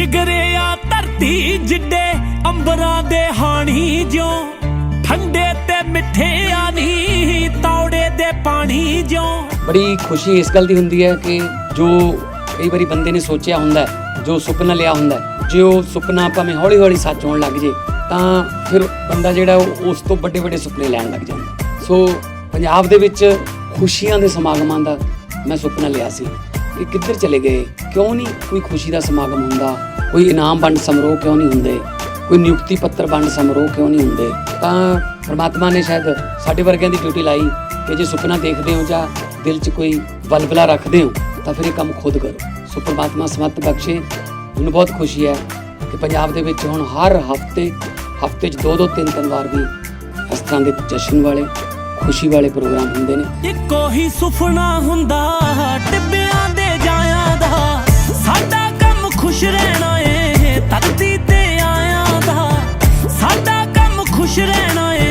ਜਿਗਰਿਆ ਧਰਤੀ ਜਿੱਡੇ ਅੰਬਰਾਂ ਦੇ ਹਾਣੀ ਜਿਉ। ਠੰਡੇ ਤੇ ਮਿੱਠੇ ਆ ਨੀ ਤੌੜੇ ਦੇ ਪਾਣੀ ਜਿਉ। ਬੜੀ ਖੁਸ਼ੀ ਇਸ ਗੱਲ ਦੀ ਹੁੰਦੀ ਹੈ ਕਿ ਜੋ ਕਈ ਵਾਰੀ ਬੰਦੇ ਨੇ ਸੋਚਿਆ ਹੁੰਦਾ ਜੋ ਸੁਪਨਾ ਲਿਆ ਹੁੰਦਾ ਜੇ ਉਹ ਸੁਪਨਾ ਭਾਵੇਂ ਹੌਲੀ ਹੌਲੀ ਸੱਚ ਹੋਣ ਲੱਗ ਜੇ, ਤਾਂ ਫਿਰ ਬੰਦਾ ਜਿਹੜਾ ਉਸ ਤੋਂ ਵੱਡੇ ਵੱਡੇ ਸੁਪਨੇ ਲੈਣ ਲੱਗ ਜਾਂਦਾ ਸੋ ਪੰਜਾਬ ਦੇ ਵਿੱਚ ਖੁਸ਼ੀਆਂ ਦੇ ਸਮਾਗਮਾਂ ਦਾ ਮੈਂ ਸੁਪਨਾ ਲਿਆ ਸੀ ਕਿ ਕਿੱਧਰ ਚਲੇ ਗਏ? ਕਿਉਂ ਨਹੀਂ ਕੋਈ ਖੁਸ਼ੀ ਦਾ ਸਮਾਗਮ ਹੁੰਦਾ? ਕੋਈ ਇਨਾਮ ਵੰਡ ਸਮਾਰੋਹ ਕਿਉਂ ਨਹੀਂ ਹੁੰਦੇ? ਕੋਈ ਨਿਯੁਕਤੀ ਪੱਤਰ ਵੰਡ ਸਮਾਰੋਹ ਕਿਉਂ ਨਹੀਂ ਹੁੰਦੇ? ਤਾਂ ਪਰਮਾਤਮਾ ਨੇ ਸ਼ਾਇਦ ਸਾਡੇ ਵਰਗਿਆਂ ਦੀ ਡਿਊਟੀ ਲਾਈ ਕਿ ਜੇ ਸੁਪਨਾ ਦੇਖਦੇ ਹੋ ਜਾਂ ਦਿਲ 'ਚ ਕੋਈ ਬਲਬਲਾ ਰੱਖਦੇ ਹੋ, ਤਾਂ ਫਿਰ ਇਹ ਕੰਮ ਖੁਦ ਕਰੋ। ਸੋ ਪਰਮਾਤਮਾ ਸਮਤ ਬਖਸ਼ੇ। ਮੈਨੂੰ ਬਹੁਤ ਖੁਸ਼ੀ ਹੈ ਕਿ ਪੰਜਾਬ ਦੇ ਵਿੱਚ ਹੁਣ ਹਰ ਹਫ਼ਤੇ ਹਫ਼ਤੇ 'ਚ ਦੋ ਦੋ ਤਿੰਨ ਤਿੰਨ ਵਾਰ ਵੀ ਇਸ ਤਰ੍ਹਾਂ ਦੇ ਜਸ਼ਨ ਵਾਲੇ, ਖੁਸ਼ੀ ਵਾਲੇ ਪ੍ਰੋਗਰਾਮ ਹੁੰਦੇ ਨੇ। ਇੱਕੋ ਹੀ ਸੁਪਨਾ ਹੁੰਦਾ ਏ ਧਰਤੀ ਤੇ